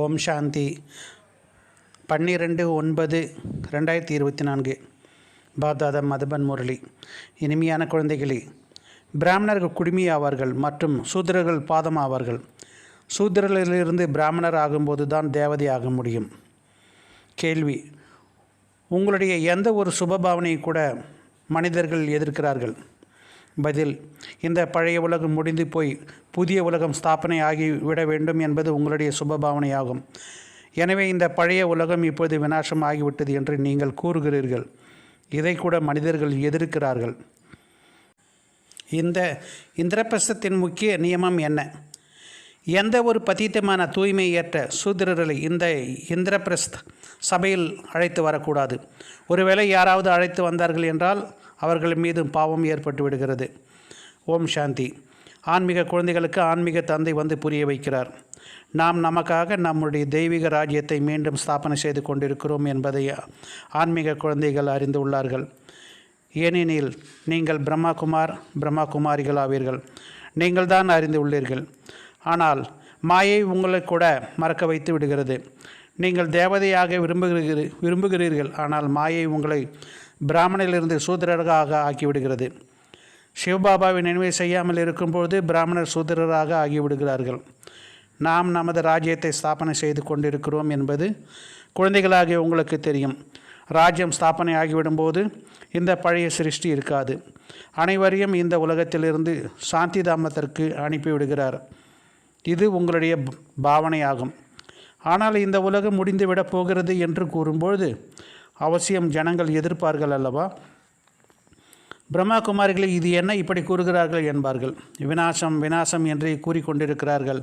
ஓம் சாந்தி. பன்னிரெண்டு ஒன்பது ரெண்டாயிரத்தி இருபத்தி நான்கு. பாப்தாதா மதுபன் முரளி. இனிமையான குழந்தைகளே பிராமணர்கள் குடுமி ஆவார்கள் மற்றும் சூத்திரர்கள் பாதம் ஆவார்கள் சூத்திரரிலிருந்து பிராமணர் ஆகும்போது தான் தேவதை ஆக முடியும். கேள்வி உங்களுடைய எந்த ஒரு சுபபாவனையை கூட மனிதர்கள் எதிர்க்கிறார்கள்? பதில் இந்த பழைய உலகம் முடிந்து போய் புதிய உலகம் ஸ்தாபனை ஆகிவிட வேண்டும் என்பது உங்களுடைய சுபபாவனையாகும். எனவே இந்த பழைய உலகம் இப்போது விநாசம் ஆகிவிட்டது என்று நீங்கள் கூறுகிறீர்கள். இதை கூட மனிதர்கள் எதிர்க்கிறார்கள். இந்த இந்திரபிரசத்தின் முக்கிய நியமம் என்ன? எந்த ஒரு பதீத்தமான தூய்மை ஏற்ற சூத்திரர்களை இந்த இந்திரபிரஸ்த் சபையில் அழைத்து வரக்கூடாது. ஒருவேளை யாராவது அழைத்து வந்தார்கள் என்றால் அவர்கள் மீதும் பாவம் ஏற்பட்டு விடுகிறது. ஓம் சாந்தி. ஆன்மீக குழந்தைகளுக்கு ஆன்மீக தந்தை வந்து புரிய வைக்கிறார். நாம் நமக்காக நம்முடைய தெய்வீக ராஜ்யத்தை மீண்டும் ஸ்தாபனை செய்து கொண்டிருக்கிறோம் என்பதை ஆன்மீக குழந்தைகள் அறிந்து உள்ளார்கள். ஏனெனில் நீங்கள் பிரம்மாகுமார் பிரம்மாகுமாரிகள் ஆவீர்கள் நீங்கள் தான் அறிந்து உள்ளீர்கள். ஆனால் மாயை உங்களை கூட மறக்க வைத்து விடுகிறது. நீங்கள் தேவதையாக விரும்புகிறீர்கள் விரும்புகிறீர்கள். ஆனால் மாயை உங்களை பிராமணிலிருந்து சூத்திரராக ஆக்கிவிடுகிறது. சிவபாபாவை நினைவு செய்யாமல் இருக்கும்போது பிராமணர் சூத்திரராக ஆகிவிடுகிறார்கள். நாம் நமது ராஜ்யத்தை ஸ்தாபனை செய்து கொண்டிருக்கிறோம் என்பது குழந்தைகளாகிய உங்களுக்கு தெரியும். ராஜ்யம் ஸ்தாபனை ஆகிவிடும்போது இந்த பழைய சிருஷ்டி இருக்காது. அனைவரையும் இந்த உலகத்திலிருந்து சாந்தி தாமத்திற்கு அனுப்பிவிடுகிறார் இது உங்களுடைய பாவனையாகும். ஆனால் இந்த உலகம் முடிந்துவிடப் போகிறது என்று கூறும்பொழுது அவசியம் ஜனங்கள் எதிர்ப்பார்கள் அல்லவா? பிரம்மா குமாரிகளை இது என்ன இப்படி கூறுகிறார்கள் என்பார்கள். விநாசம் விநாசம் என்று கூறிக்கொண்டிருக்கிறார்கள்.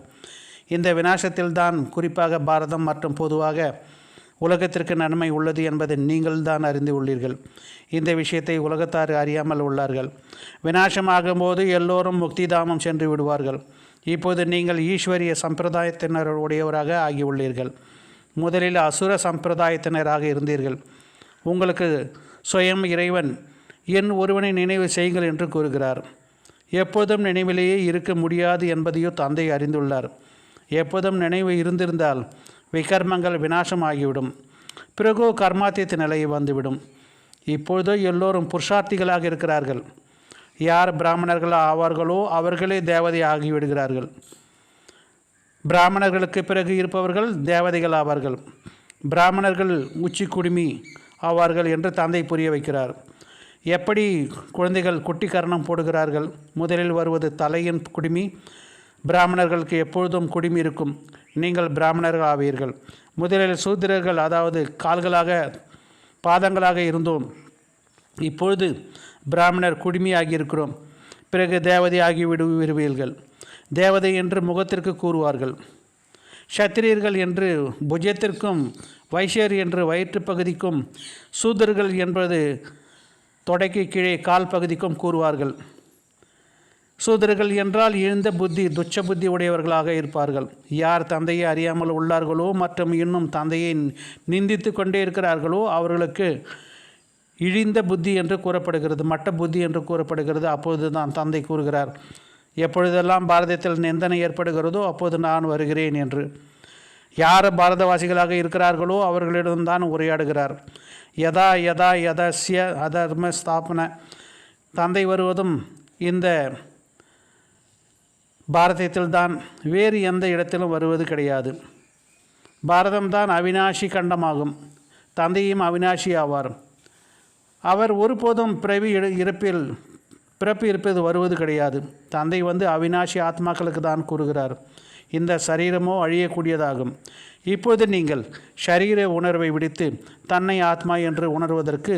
இந்த விநாசத்தில்தான் குறிப்பாக பாரதம் மற்றும் பொதுவாக உலகத்திற்கு நன்மை உள்ளது என்பதை நீங்கள் தான் அறிந்து உள்ளீர்கள். இந்த விஷயத்தை உலகத்தார் அறியாமல் உள்ளார்கள். வினாசமாகும்போது எல்லோரும் முக்திதாமம் சென்று விடுவார்கள். இப்போது நீங்கள் ஈஸ்வரிய சம்பிரதாயத்தினர் உடையவராக ஆகியுள்ளீர்கள். முதலில் அசுர சம்பிரதாயத்தினராக இருந்தீர்கள். உங்களுக்கு சுயம் இறைவன் என் ஒருவனை நினைவு செய்யுங்கள் என்று கூறுகிறார். எப்போதும் நினைவிலேயே இருக்க முடியாது என்பதையோ தந்தை அறிந்துள்ளார். எப்போதும் நினைவு இருந்திருந்தால் விகர்மங்கள் விநாசம் ஆகிவிடும் பிறகு கர்மாத்தியத்து நிலையை வந்துவிடும். இப்பொழுதோ எல்லோரும் புருஷார்த்திகளாக இருக்கிறார்கள். யார் பிராமணர்கள் ஆவார்களோ அவர்களே தேவதை ஆகிவிடுகிறார்கள். பிராமணர்களுக்கு பிறகு இருப்பவர்கள் தேவதைகள் ஆவார்கள். பிராமணர்கள் உச்சி குடுமி ஆவார்கள் என்று தந்தை புரிய வைக்கிறார். எப்படி குழந்தைகள் குட்டி கரணம் போடுகிறார்கள்? முதலில் வருவது தலையின் குடுமி பிராமணர்களுக்கு எப்பொழுதும் குடிமி இருக்கும். நீங்கள் பிராமணர்கள் ஆவீர்கள். முதலில் சூத்திரர்கள் அதாவது கால்களாக பாதங்களாக இருந்தோம். இப்பொழுது பிராமணர் குடிமி ஆகியிருக்கிறோம் பிறகு தேவதை ஆகி விடு தேவதை என்று முகத்திற்கு கூறுவார்கள். சத்திரியர்கள் என்று புஜத்திற்கும் வைஷ்யர் என்று வயிற்றுப் பகுதிக்கும் சூதர்கள் என்பது தொடைக்கு கீழே கால் பகுதிக்கும் கூறுவார்கள். சூதர்கள் என்றால் இழந்த புத்தி துச்ச புத்தி உடையவர்களாக இருப்பார்கள். யார் தந்தையை அறியாமல் உள்ளார்களோ மற்றும் இன்னும் தந்தையை நிந்தித்து கொண்டே இருக்கிறார்களோ அவர்களுக்கு இழிந்த புத்தி என்று கூறப்படுகிறது மட்ட புத்தி என்று கூறப்படுகிறது. அப்போது தான் தந்தை கூறுகிறார். எப்பொழுதெல்லாம் பாரதத்தில் நிந்தனை ஏற்படுகிறதோ அப்போது நான் வருகிறேன் என்று. யார் பாரதவாசிகளாக இருக்கிறார்களோ அவர்களிடம்தான் உரையாடுகிறார். யதா யதா யதஸ்ய அதர்ம ஸ்தாபன. தந்தை வருவதும் இந்த பாரதத்தில் தான் வேறு எந்த இடத்திலும் வருவது கிடையாது. பாரதம்தான் அவினாஷி கண்டமாகும். தந்தையும் அவினாஷி ஆவார். அவர் ஒருபோதும் பிறவி இறப்பில் பிறப்பு இருப்பது வருவது கிடையாது. தந்தை வந்து அவினாஷி ஆத்மாக்களுக்கு தான் கூறுகிறார். இந்த சரீரமோ அழியக்கூடியதாகும். இப்போது நீங்கள் ஷரீர உணர்வை விடுத்து தன்னை ஆத்மா என்று உணர்வதற்கு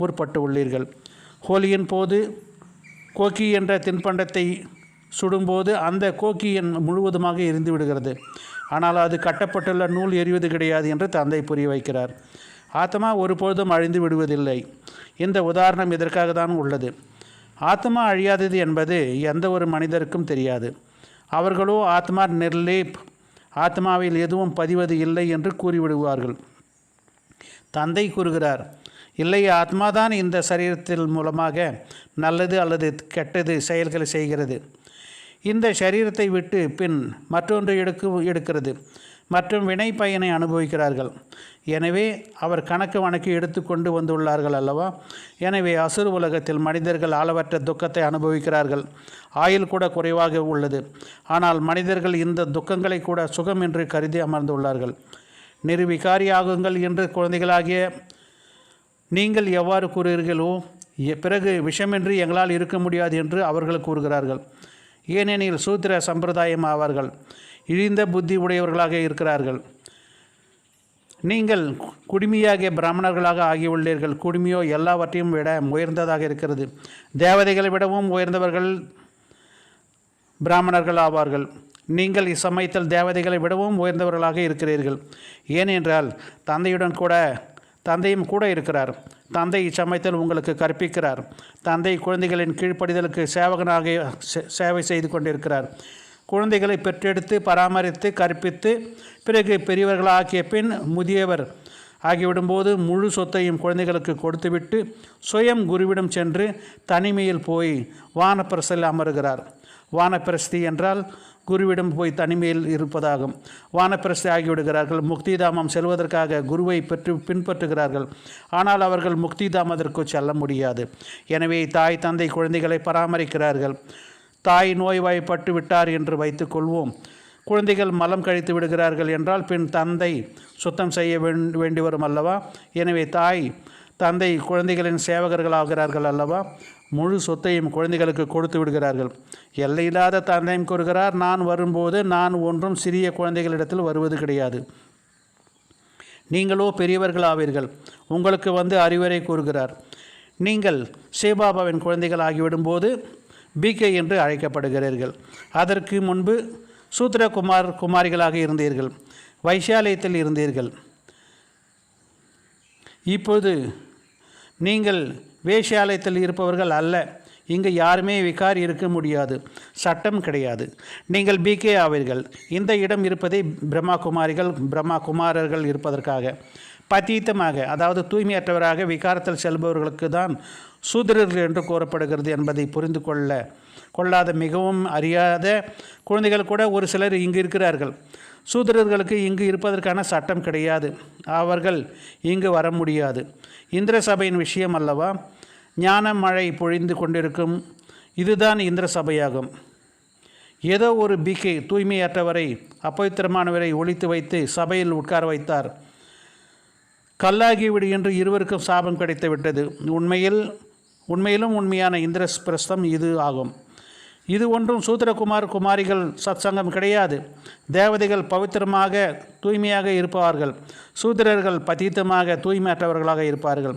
முற்பட்டு உள்ளீர்கள். ஹோலியின் போது கோக்கி என்ற தின்பண்டத்தை சுடும்போது அந்த கோக்கியன் முழுவதுமாக எரிந்து விடுகிறது. ஆனால் அது கட்டப்பட்டுள்ள நூல் எரிவது கிடையாது என்று தந்தை புரிய வைக்கிறார். ஆத்மா ஒருபோதும் அழிந்து விடுவதில்லை. இந்த உதாரணம் இதற்காக தான் உள்ளது. ஆத்மா அழியாதது என்பது எந்த ஒரு மனிதருக்கும் தெரியாது. அவர்களோ ஆத்மா நிர்லேப் ஆத்மாவில் எதுவும் பதிவது இல்லை என்று கூறிவிடுவார்கள். தந்தை கூறுகிறார் இல்லை ஆத்மாதான் இந்த சரீரத்தில் மூலமாக நல்லது அல்லது கெட்டது செயல்களை செய்கிறது. இந்த சரீரத்தை விட்டு பின் மற்றொன்று எடுக்க எடுக்கிறது. மற்றும் வினை பயனை அனுபவிக்கிறார்கள். எனவே அவர் கணக்கு வணக்கு எடுத்துக்கொண்டு வந்துள்ளார்கள் அல்லவா? எனவே அசுர் உலகத்தில் மனிதர்கள் ஆளவற்ற துக்கத்தை அனுபவிக்கிறார்கள். ஆயுள் கூட குறைவாக உள்ளது. ஆனால் மனிதர்கள் இந்த துக்கங்களை கூட சுகம் என்று கருதி அமர்ந்துள்ளார்கள். நிர்விகாரியாகுங்கள் என்று குழந்தைகளாகிய நீங்கள் எவ்வாறு கூறுகிறீர்களோ எ- பிறகு விஷமின்றி எங்களால் இருக்க முடியாது என்று அவர்கள் கூறுகிறார்கள். ஏனெனில் சூத்திர சம்பிரதாயம் ஆவார்கள். இழிந்த புத்தி உடையவர்களாக இருக்கிறார்கள். நீங்கள் குடுமியாகிய பிராமணர்களாக ஆகியுள்ளீர்கள். குடுமியோ எல்லாவற்றையும் விட உயர்ந்ததாக இருக்கிறது. தேவதைகளை விடவும் உயர்ந்தவர்கள் பிராமணர்கள் ஆவார்கள். நீங்கள் இச்சமயத்தில் தேவதைகளை விடவும் உயர்ந்தவர்களாக இருக்கிறீர்கள். ஏனென்றால் தந்தையுடன் கூட தந்தையும் கூட இருக்கிறார். தந்தை இச்சமயத்தில் உங்களுக்கு கற்பிக்கிறார். தந்தை குழந்தைகளின் கீழ்ப்படிதலுக்கு சேவகனாக சே- சேவை செய்து கொண்டிருக்கிறார். குழந்தைகளை பெற்றெடுத்து பராமரித்து கற்பித்து பிறகு பெரியவர்களாக்கிய பின் முதியவர் ஆகிவிடும்போது முழு சொத்தையும் குழந்தைகளுக்கு கொடுத்துவிட்டு சுயம் குருவிடம் சென்று தனிமையில் போய் வானப்பிரசில் அமருகிறார். வானப்பிரஸ்தி என்றால் குருவிடம் போய் தனிமையில் இருப்பதாகும். வானப்பிரஸ்தி ஆகிவிடுகிறார்கள். முக்திதாமம் செல்வதற்காக குருவை பெற்று பின்பற்றுகிறார்கள். ஆனால் அவர்கள் முக்திதாமத்திற்கு செல்ல முடியாது. எனவே தாய் தந்தை குழந்தைகளை பராமரிக்கிறார்கள். தாய் நோய்வாய்ப்பட்டு விட்டார் என்று வைத்துக்கொள்வோம் குழந்தைகள் மலம் கழித்து விடுகிறார்கள் என்றால் பின் தந்தை சுத்தம் செய்ய வேண்டி வரும் அல்லவா? எனவே தாய் தந்தை குழந்தைகளின் சேவகர்கள் ஆகிறார்கள் அல்லவா? முழு சொத்தையும் குழந்தைகளுக்கு கொடுத்து விடுகிறார்கள். எல்லையில்லாத தந்தையும் கூறுகிறார் நான் வரும்போது நான் ஒன்றும் சிறிய குழந்தைகளிடத்தில் வருவது கிடையாது. நீங்களோ பெரியவர்கள் ஆவீர்கள். உங்களுக்கு வந்து அறிவுரை கூறுகிறார். நீங்கள் சிவபாபாவின் குழந்தைகள் ஆகிவிடும்போது பிகே என்று அழைக்கப்படுகிறீர்கள். அதற்கு முன்பு சூத்திரகுமார் குமாரிகளாக இருந்தீர்கள். வைசாலயத்தில் இருந்தீர்கள். இப்போது நீங்கள் வேஷாலயத்தில் இருப்பவர்கள் அல்ல. இங்கு யாருமே விகாரி இருக்க முடியாது. சட்டம் கிடையாது. நீங்கள் பிகே ஆவீர்கள். இந்த இடம் இருப்பதை பிரம்மா குமாரிகள் பிரம்மா குமாரர்கள் இருப்பதற்காக. பதீத்தமாக அதாவது தூய்மையற்றவராக விகாரத்தில் செல்பவர்களுக்கு தான் சூதரர்கள் என்று கூறப்படுகிறது என்பதை புரிந்து கொள்ள கொள்ளாத மிகவும் அறியாத குழந்தைகள் கூட ஒரு சிலர் இங்கு இருக்கிறார்கள். சூதரர்களுக்கு இங்கு இருப்பதற்கான சட்டம் கிடையாது. அவர்கள் இங்கு வர முடியாது. இந்திர சபையின் விஷயம் அல்லவா? ஞான மழை பொழிந்து கொண்டிருக்கும் இதுதான் இந்திர சபையாகும் ஏதோ ஒரு பிகே தூய்மையற்றவரை அப்பவித்திரமானவரை ஒழித்து வைத்து சபையில் உட்கார வைத்தார். கல்லாகிவிடு என்று இருவருக்கும் சாபம் கிடைத்து விட்டது உண்மையில் உண்மையிலும் உண்மையான இந்திரபிரஸ்தம் இது ஆகும். இது ஒன்றும் சூத்திரகுமார் குமாரிகள் சத்சங்கம் கிடையாது. தேவதைகள் பவித்திரமாக தூய்மையாக இருப்பார்கள். சூத்திரர்கள் பதீத்தமாக தூய்மையற்றவர்களாக இருப்பார்கள்.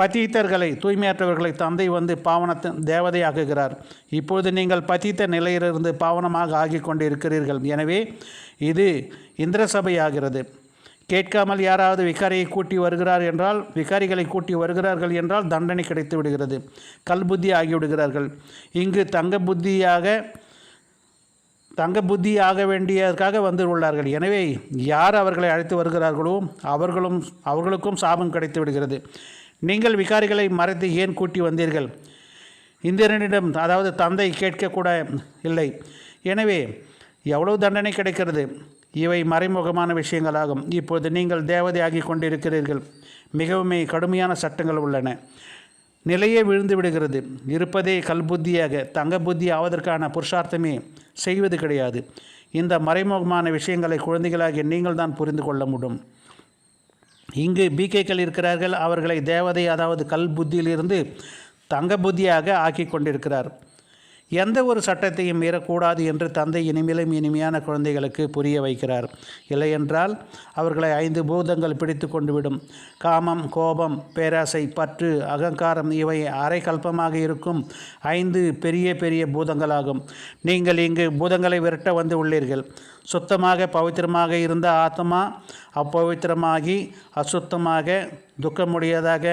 பதீத்தர்களை தூய்மையற்றவர்களை தந்தை வந்து பாவனத்தை தேவதையாக்குகிறார். இப்போது நீங்கள் பதீத்த நிலையிலிருந்து பாவனமாக ஆகிக் கொண்டிருக்கிறீர்கள் எனவே இது இந்திர சபையாகிறது கேட்காமல் யாராவது விகாரியை கூட்டி வருகிறார் என்றால் விகாரிகளை கூட்டி வருகிறார்கள் என்றால் தண்டனை கிடைத்து விடுகிறது. கல்புத்தி ஆகிவிடுகிறார்கள் இங்கு தங்க புத்தியாக தங்க புத்தி ஆக வேண்டியதற்காக வந்து உள்ளார்கள் எனவே யார் அவர்களை அழைத்து வருகிறார்களோ அவர்களும் அவர்களுக்கும் சாபம் கிடைத்து விடுகிறது. நீங்கள் விகாரிகளை மறைத்து ஏன் கூட்டி வந்தீர்கள்? இந்திரனிடம் அதாவது தந்தை கேட்கக்கூட இல்லை. எனவே எவ்வளவு தண்டனை கிடைக்கிறது? இவை மறைமுகமான விஷயங்களாகும். இப்போது நீங்கள் தேவதை ஆகிக் கொண்டிருக்கிறீர்கள். மிகவுமே கடுமையான சட்டங்கள் உள்ளன. நிலையே விழுந்து விடுகிறது. இருப்பதே கல்புத்தியாக தங்க புத்தி ஆவதற்கான புருஷார்த்தமே செய்வது கிடையாது. இந்த மறைமுகமான விஷயங்களை குழந்தைகளாகிய நீங்கள் தான் புரிந்து கொள்ள முடியும். இங்கு பிகேக்கள் இருக்கிறார்கள். அவர்களை தேவதை அதாவது கல் புத்தியிலிருந்து தங்க புத்தியாக ஆக்கி கொண்டிருக்கிறார். எந்த ஒரு சட்டத்தையும் மீறக்கூடாது என்று தந்தை இனிமேலும் இனிமையான குழந்தைகளுக்கு புரிய வைக்கிறார். இல்லையென்றால் அவர்களை ஐந்து பூதங்கள் பிடித்து கொண்டுவிடும். காமம் கோபம் பேராசை பற்று அகங்காரம் இவை அரை கல்பமாக இருக்கும். ஐந்து பெரிய பெரிய பூதங்களாகும். நீங்கள் இங்கு பூதங்களை விரட்ட வந்து உள்ளீர்கள். சுத்தமாக பவித்திரமாக இருந்த ஆத்மா அப்பவித்திரமாகி அசுத்தமாக துக்கமுடையதாக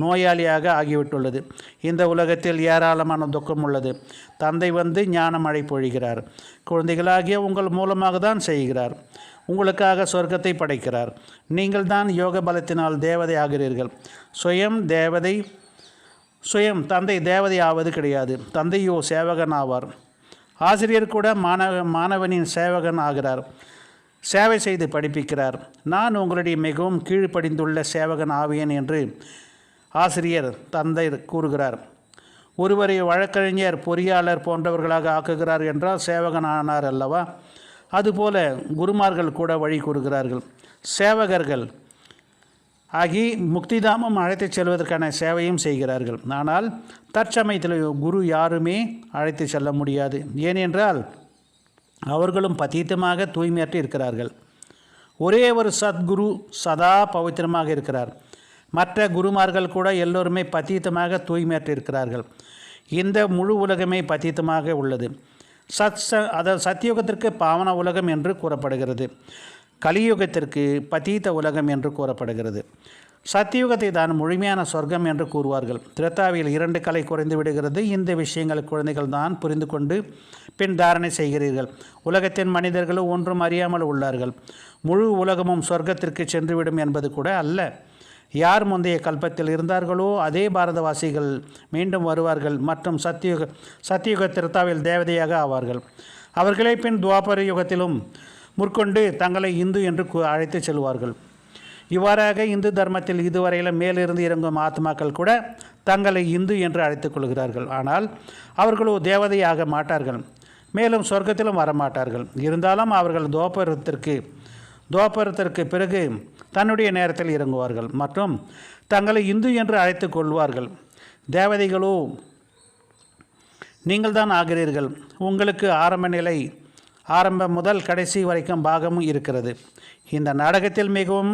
நோயாளியாக ஆகிவிட்டுள்ளது. இந்த உலகத்தில் ஏராளமான துக்கம் உள்ளது. தந்தை வந்து ஞான மழை பொழிகிறார். குழந்தைகளாகிய உங்கள் மூலமாக தான் செய்கிறார். உங்களுக்காக சொர்க்கத்தை படைக்கிறார். நீங்கள் தான் யோக பலத்தினால் தேவதை ஆகிறீர்கள். சுயம் தேவதை சுயம் தந்தை தேவதை ஆவது கிடையாது. தந்தையோ சேவகன் ஆவார். ஆசிரியர் கூட மாணவ மாணவனின் சேவகன் ஆகிறார். சேவை செய்து படிப்பிக்கிறார். நான் உங்களுடைய மிகவும் கீழ்ப்படிந்துள்ள சேவகன் ஆவியன் என்று ஆசிரியர் தந்தை கூறுகிறார். ஒருவரை வழக்கறிஞர் பொறியாளர் போன்றவர்களாக ஆக்குகிறார் என்றால் சேவகன் ஆனார் அல்லவா? அதுபோல குருமார்கள் கூட வழி கூறுகிறார்கள். சேவகர்கள் ஆகி முக்திதாமம் அழைத்துச் செல்வதற்கான சேவையும் செய்கிறார்கள். ஆனால் தற்சமயத்தில் குரு யாருமே அழைத்து செல்ல முடியாது. ஏனென்றால் அவர்களும் பதீத்தமாக தூய்மையற்று இருக்கிறார்கள். ஒரே ஒரு சத்குரு சதா பவித்திரமாக இருக்கிறார். மற்ற குருமார்கள் கூட எல்லோருமே பதீத்தமாக தூய்மையற்று இருக்கிறார்கள். இந்த முழு உலகமே பதீத்தமாக உள்ளது. சத் ச அதாவது சத்தியுகத்திற்கு பாவன உலகம் என்று கூறப்படுகிறது. கலியுகத்திற்கு பதீத்த உலகம் என்று கூறப்படுகிறது. சத்தியுகத்தை தான் முழுமையான சொர்க்கம் என்று கூறுவார்கள். திரத்தாவியில் இரண்டு கலை குறைந்து விடுகிறது. இந்த விஷயங்களை குழந்தைகள் தான் புரிந்து கொண்டு பின் தாரணை செய்கிறீர்கள். உலகத்தின் மனிதர்களும் ஒன்றும் அறியாமல் உள்ளார்கள். முழு உலகமும் சொர்க்கத்திற்கு சென்றுவிடும் என்பது கூட அல்ல. யார் முந்தைய கல்பத்தில் இருந்தார்களோ அதே பாரதவாசிகள் மீண்டும் வருவார்கள் மற்றும் சத்தியுக சத்தியுக திருத்தாவில் தேவதையாக ஆவார்கள். அவர்களே பின் துவாபர யுகத்திலும் முற்கொண்டு தங்களை இந்து என்று அழைத்து அழைத்துச் செல்வார்கள். இவ்வாறாக இந்து தர்மத்தில் இதுவரையிலும் மேலிருந்து இறங்கும் ஆத்மாக்கள் கூட தங்களை இந்து என்று அழைத்துக் கொள்கிறார்கள். ஆனால் அவர்களோ தேவதையாக மாட்டார்கள். மேலும் சொர்க்கத்திலும் வரமாட்டார்கள். இருந்தாலும் அவர்கள் தோபரத்திற்கு தோபரத்திற்கு பிறகு தன்னுடைய நேரத்தில் இறங்குவார்கள். மற்றும் தங்களை இந்து என்று அழைத்துக் கொள்வார்கள். தேவதைகளோ நீங்கள்தான் ஆகிறீர்கள். உங்களுக்கு ஆரம்ப நிலை ஆரம்பம் முதல் கடைசி வரைக்கும் பாகமும் இருக்கிறது. இந்த நாடகத்தில் மிகவும்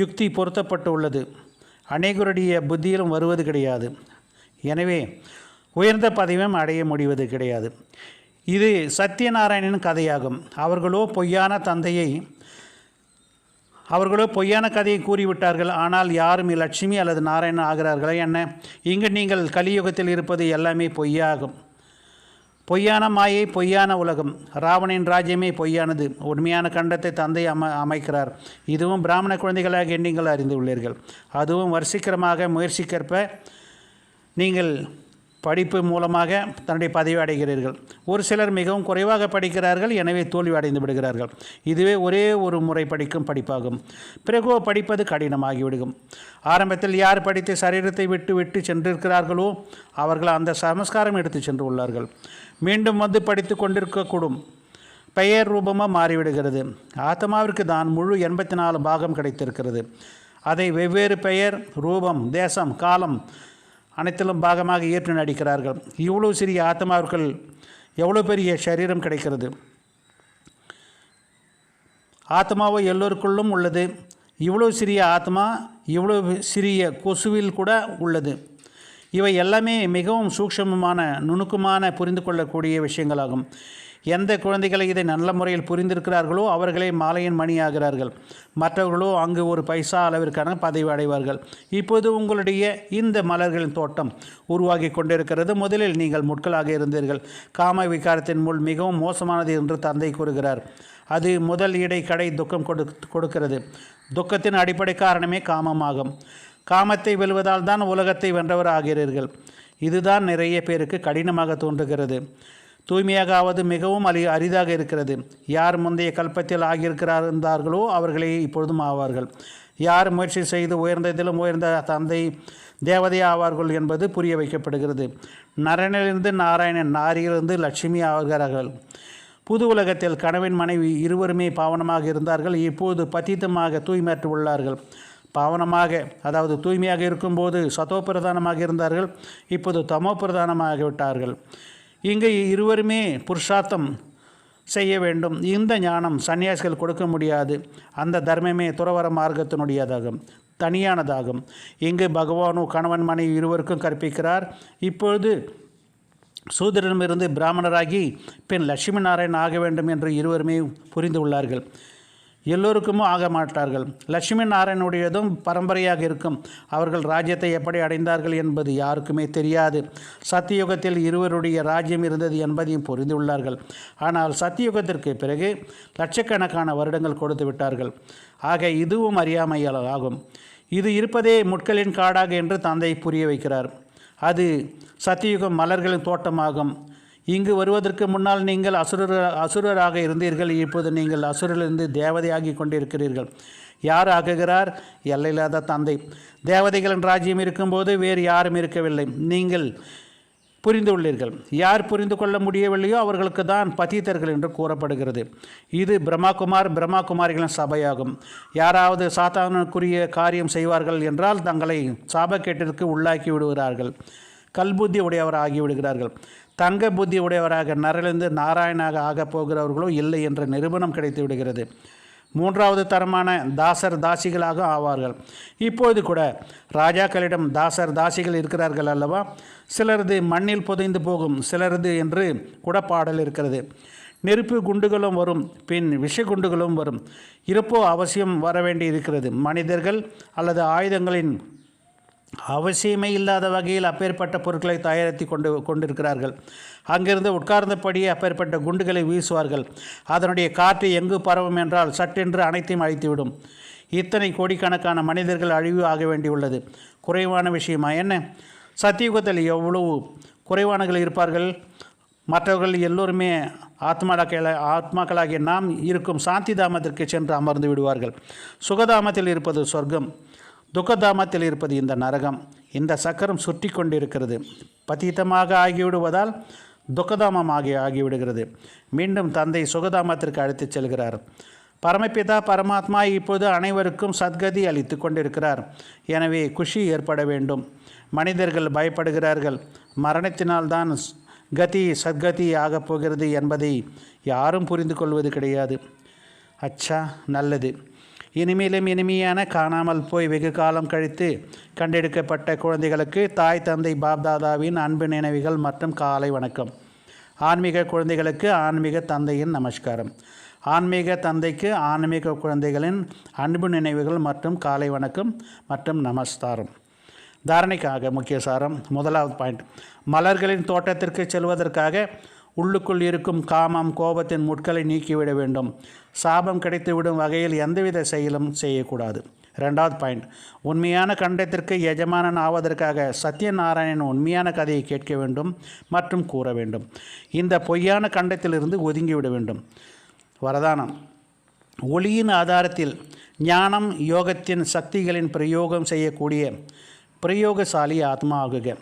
யுக்தி பொருத்தப்பட்டு உள்ளது அநேகருடைய புத்தியிலும் வருவது கிடையாது. எனவே உயர்ந்த பதவியும் அடைய முடிவது கிடையாது. இது சத்யநாராயணன் கதையாகும். அவர்களோ பொய்யான தந்தையை அவர்களோ பொய்யான கதையை கூறிவிட்டார்கள். ஆனால் யாரும் லட்சுமி அல்லது நாராயணன் ஆகிறார்களா என்ன? இங்கு நீங்கள் கலியுகத்தில் இருப்பது எல்லாமே பொய்யாகும். பொய்யான மாயை பொய்யான உலகம். ராவணின் ராஜ்யமே பொய்யானது. உண்மையான கண்டத்தை தந்தை அம அமைக்கிறார். இதுவும் பிராமண குழந்தைகளாக நீங்கள் அறிந்து உள்ளீர்கள் அதுவும் வரிசைக்கரமாக முயற்சிக்கற்ப நீங்கள் படிப்பு மூலமாக தன்னுடைய பதவி அடைகிறீர்கள். ஒரு சிலர் மிகவும் குறைவாக படிக்கிறார்கள் எனவே தோல்வி அடைந்து விடுகிறார்கள். இதுவே ஒரே ஒரு முறை படிக்கும் படிப்பாகும். பிறகோ படிப்பது கடினமாகிவிடும் ஆரம்பத்தில் யார் படித்து சரீரத்தை விட்டு விட்டு சென்றிருக்கிறார்களோ அவர்கள் அந்த சமஸ்காரம் எடுத்து சென்று உள்ளார்கள். மீண்டும் வந்து படித்து கொண்டிருக்கக்கூடும். பெயர் ரூபமாக மாறிவிடுகிறது. ஆத்மாவிற்கு தான் முழு எண்பத்தி நாலு பாகம் கிடைத்திருக்கிறது. அதை வெவ்வேறு பெயர் ரூபம் தேசம் காலம் அனைத்திலும் பாகமாக ஏற்று நடிக்கிறார்கள். இவ்வளோ சிறிய ஆத்மாவிற்குள் எவ்வளோ பெரிய சரீரம் கிடைக்கிறது? ஆத்மாவோ எல்லோருக்குள்ளும் உள்ளது. இவ்வளோ சிறிய ஆத்மா இவ்வளோ சிறிய கொசுவில் கூட உள்ளது. இவை எல்லாமே மிகவும் சூக்ஷமமான நுணுக்கமான புரிந்து கொள்ளக்கூடிய விஷயங்களாகும். எந்த குழந்தைகளை இதை நல்ல முறையில் புரிந்திருக்கிறார்களோ அவர்களே மாலையின் மணி ஆகிறார்கள் மற்றவர்களோ அங்கு ஒரு பைசா அளவிற்கான பதவி அடைவார்கள். இப்போது உங்களுடைய இந்த மலர்களின் தோட்டம் உருவாகி கொண்டிருக்கிறது. முதலில் நீங்கள் முட்களாக இருந்தீர்கள். காம விகாரத்தின் முள் மிகவும் மோசமானது என்று தந்தை கூறுகிறார். அது முதல் இடை கடை துக்கம் கொடு கொடுக்கிறது. துக்கத்தின் அடிப்படை காரணமே காமமாகும். காமத்தை வெல்வதால் தான் உலகத்தை வென்றவர் ஆகிறீர்கள் இதுதான் நிறைய பேருக்கு கடினமாக தோன்றுகிறது. தூய்மையாக ஆவது மிகவும் அரி அரிதாக இருக்கிறது. யார் முந்தைய கல்பத்தில் ஆகியிருக்கிறார் இருந்தார்களோ அவர்களே இப்பொழுதும் ஆவார்கள். யார் முயற்சி செய்து உயர்ந்ததிலும் உயர்ந்த தந்தை தேவதை ஆவார்கள் என்பது புரிய வைக்கப்படுகிறது. நரனிலிருந்து நாராயணன் நாரியிலிருந்து லட்சுமி ஆகிறார்கள் புது உலகத்தில் கணவன் மனைவி இருவருமே பாவனமாக இருந்தார்கள். இப்போது பத்தித்தமாக தூய்மையற்று உள்ளார்கள். பாவனமாக அதாவது தூய்மையாக இருக்கும்போது சதோ பிரதானமாக இருந்தார்கள் இப்போது தமோ பிரதானமாகிவிட்டார்கள் இங்கு இருவருமே புருஷார்த்தம் செய்ய வேண்டும். இந்த ஞானம் சன்னியாசிகள் கொடுக்க முடியாது. அந்த தர்மமே துறவர மார்க்கத்தினுடையதாகும் தனியானதாகும். இங்கு பகவானோ கணவன் மனைவி இருவருக்கும் கற்பிக்கிறார். இப்பொழுது சூதரிடமிருந்து பிராமணராகி பின் லட்சுமி நாராயணன் ஆக வேண்டும் என்று இருவருமே புரிந்து உள்ளார்கள். எல்லோருக்கும் ஆக மாட்டார்கள். லட்சுமி நாராயணுடையதும் பரம்பரையாக இருக்கும். அவர்கள் ராஜ்யத்தை எப்படி அடைந்தார்கள் என்பது யாருக்குமே தெரியாது. சத்தியுகத்தில் இருவருடைய ராஜ்யம் இருந்தது என்பதையும் புரிந்துள்ளார்கள். ஆனால் சத்தியுகத்திற்கு பிறகு லட்சக்கணக்கான வருடங்கள் கொடுத்து விட்டார்கள். ஆக இதுவும் அறியாமையால் ஆகும். இது இருப்பதே முட்களின் காடாக என்று தந்தை புரிய வைக்கிறார். அது சத்தியுகம் மலர்களின் தோட்டமாகும். இங்கு வருவதற்கு முன்னால் நீங்கள் அசுரர் அசுரராக இருந்தீர்கள். இப்போது நீங்கள் அசுரிலிருந்து தேவதையாகி கொண்டிருக்கிறீர்கள். யார் ஆகுகிறார்? எல்லையில்லாத தந்தை. தேவதைகளின் ராஜ்யம் இருக்கும்போது வேறு யாரும் இருக்கவில்லை. நீங்கள் புரிந்து உள்ளீர்கள் யார் புரிந்து கொள்ள முடியவில்லையோ அவர்களுக்கு தான் பதீதர்கள் என்று கூறப்படுகிறது. இது பிரம்மாகுமார் பிரம்மாகுமாரிகளின் சபையாகும். யாராவது சாத்தானுக்குரிய காரியம் செய்வார்கள் என்றால் தங்களை சாபக்கேட்டிற்கு உள்ளாக்கி விடுகிறார்கள். கல்புத்தி உடையவர் ஆகிவிடுகிறார்கள் தங்க புத்தி உடையவராக நரலிருந்து நாராயணாக ஆகப் போகிறவர்களோ இல்லை என்ற நிரூபணம் கிடைத்து விடுகிறது மூன்றாவது தரமான தாசர் தாசிகளாக ஆவார்கள். இப்போது கூட ராஜாக்களிடம் தாசர் தாசிகள் இருக்கிறார்கள் அல்லவா? சிலரது மண்ணில் புதைந்து போகும் சிலரது என்று கூட பாடல் இருக்கிறது. நெருப்பு குண்டுகளும் வரும் பின் விஷ குண்டுகளும் வரும். இருப்போ அவசியம் வர வேண்டி இருக்கிறது மனிதர்கள் அல்லது ஆயுதங்களின் அவசியமே இல்லாத வகையில் அப்பேற்பட்ட பொருட்களை தயாரித்து கொண்டு கொண்டிருக்கிறார்கள். அங்கிருந்து உட்கார்ந்தபடியே அப்பேற்பட்ட குண்டுகளை வீசுவார்கள். அதனுடைய காற்று எங்கு பரவும் என்றால் சட்டென்று அனைத்தையும் அழித்துவிடும். இத்தனை கோடிக்கணக்கான மனிதர்கள் அழிவு ஆக வேண்டியுள்ளது. குறைவான விஷயமா என்ன? சத்தியுகத்தில் எவ்வளவு குறைவானகள் இருப்பார்கள்? மற்றவர்கள் எல்லோருமே ஆத்மாக்கள ஆத்மாக்களாகிய நாம் இருக்கும் சாந்தி தாமத்திற்கு சென்று அமர்ந்து விடுவார்கள். சுகதாமத்தில் இருப்பது சொர்க்கம். துக்கதாமத்தில் இருப்பது இந்த நரகம். இந்த சக்கரம் சுற்றி கொண்டிருக்கிறது பதீதமாக ஆகிவிடுவதால் துக்கதாமமாகி ஆகிவிடுகிறது. மீண்டும் தந்தை சுகதாமத்திற்கு அழைத்துச் செல்கிறார். பரமபிதா பரமாத்மா இப்போது அனைவருக்கும் சத்கதி அளித்து கொண்டிருக்கிறார். எனவே குஷி ஏற்பட வேண்டும். மனிதர்கள் பயப்படுகிறார்கள். மரணத்தினால்தான் கதி சத்கதி ஆகப் போகிறது என்பதை யாரும் புரிந்து கொள்வது கிடையாது. அச்சா நல்லது. இனிமேலும் இனிமையான காணாமல் போய் வெகு காலம் கழித்து கண்டெடுக்கப்பட்ட குழந்தைகளுக்கு தாய் தந்தை பாப்தாதாவின் அன்பு நினைவுகள் மற்றும் காலை வணக்கம். ஆன்மீக குழந்தைகளுக்கு ஆன்மீக தந்தையின் நமஸ்காரம். ஆன்மீக தந்தைக்கு ஆன்மீக குழந்தைகளின் அன்பு நினைவுகள் மற்றும் காலை வணக்கம் மற்றும் நமஸ்காரம். தாரணைக்காக முக்கிய சாரம் முதலாவது பாயிண்ட். மலர்களின் தோட்டத்திற்கு செல்வதற்காக உள்ளுக்குள் இருக்கும் காமம் கோபத்தின் முட்களை நீக்கிவிட வேண்டும். சாபம் கிடைத்துவிடும் வகையில் எந்தவித செயலும் செய்யக்கூடாது. ரெண்டாவது பாயிண்ட். உண்மையான கண்டத்திற்கு எஜமானன் ஆவதற்காக சத்யநாராயணன் உண்மையான கதையை கேட்க வேண்டும் மற்றும் கூற வேண்டும். இந்த பொய்யான கண்டத்திலிருந்து ஒதுங்கிவிட வேண்டும். வரதானம். ஒளியின் ஆதாரத்தில் ஞானம் யோகத்தின் சக்திகளின் பிரயோகம் செய்யக்கூடிய பிரயோகசாலி ஆத்மா ஆகுக.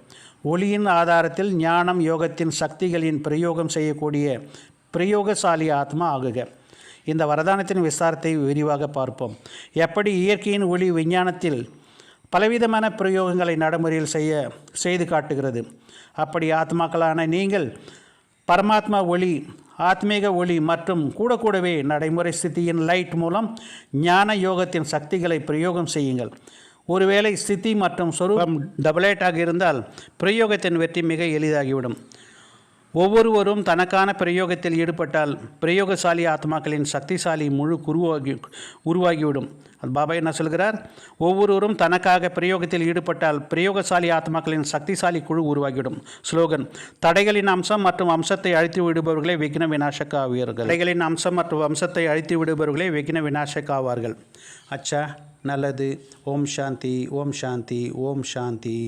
ஒளியின் ஆதாரத்தில் ஞானம் யோகத்தின் சக்திகளின் பிரயோகம் செய்யக்கூடிய பிரயோகசாலி ஆத்மா ஆகுக. இந்த வரதானத்தின் விசாரத்தை விரிவாக பார்ப்போம். எப்படி இயற்கையின் ஒளி விஞ்ஞானத்தில் பலவிதமான பிரயோகங்களை நடைமுறையில் செய்ய செய்து காட்டுகிறது. அப்படி ஆத்மாக்களான நீங்கள் பரமாத்மா ஒளி ஆத்மீக ஒளி மற்றும் கூட கூடவே நடைமுறை ஸ்திதியின் லைட் மூலம் ஞான யோகத்தின் சக்திகளை பிரயோகம் செய்யுங்கள். ஒருவேளை ஸ்திதி மற்றும் சொரூபம் டபுளேட்டாக இருந்தால் பிரயோகத்தின் வெற்றி மிக எளிதாகிவிடும். ஒவ்வொருவரும் தனக்கான பிரயோகத்தில் ஈடுபட்டால் பிரயோகசாலி ஆத்மாக்களின் சக்திசாலி முழு குருவாகி உருவாகிவிடும். பாபா என்ன சொல்கிறார்? ஒவ்வொருவரும் தனக்காக பிரயோகத்தில் ஈடுபட்டால் பிரயோகசாலி ஆத்மாக்களின் சக்திசாலி குழு உருவாகிவிடும். ஸ்லோகன் தடைகளின் அம்சம் மற்றும் அம்சத்தை அழித்து விடுபவர்களே விக்ன விநாசக ஆவீர்கள் தடைகளின் அம்சம் மற்றும் அம்சத்தை அழித்து விடுபவர்களே விக்ன விநாசக ஆவார்கள் அச்சா நல்லது. ஓம் சாந்தி ஓம் சாந்தி ஓம் சாந்தி.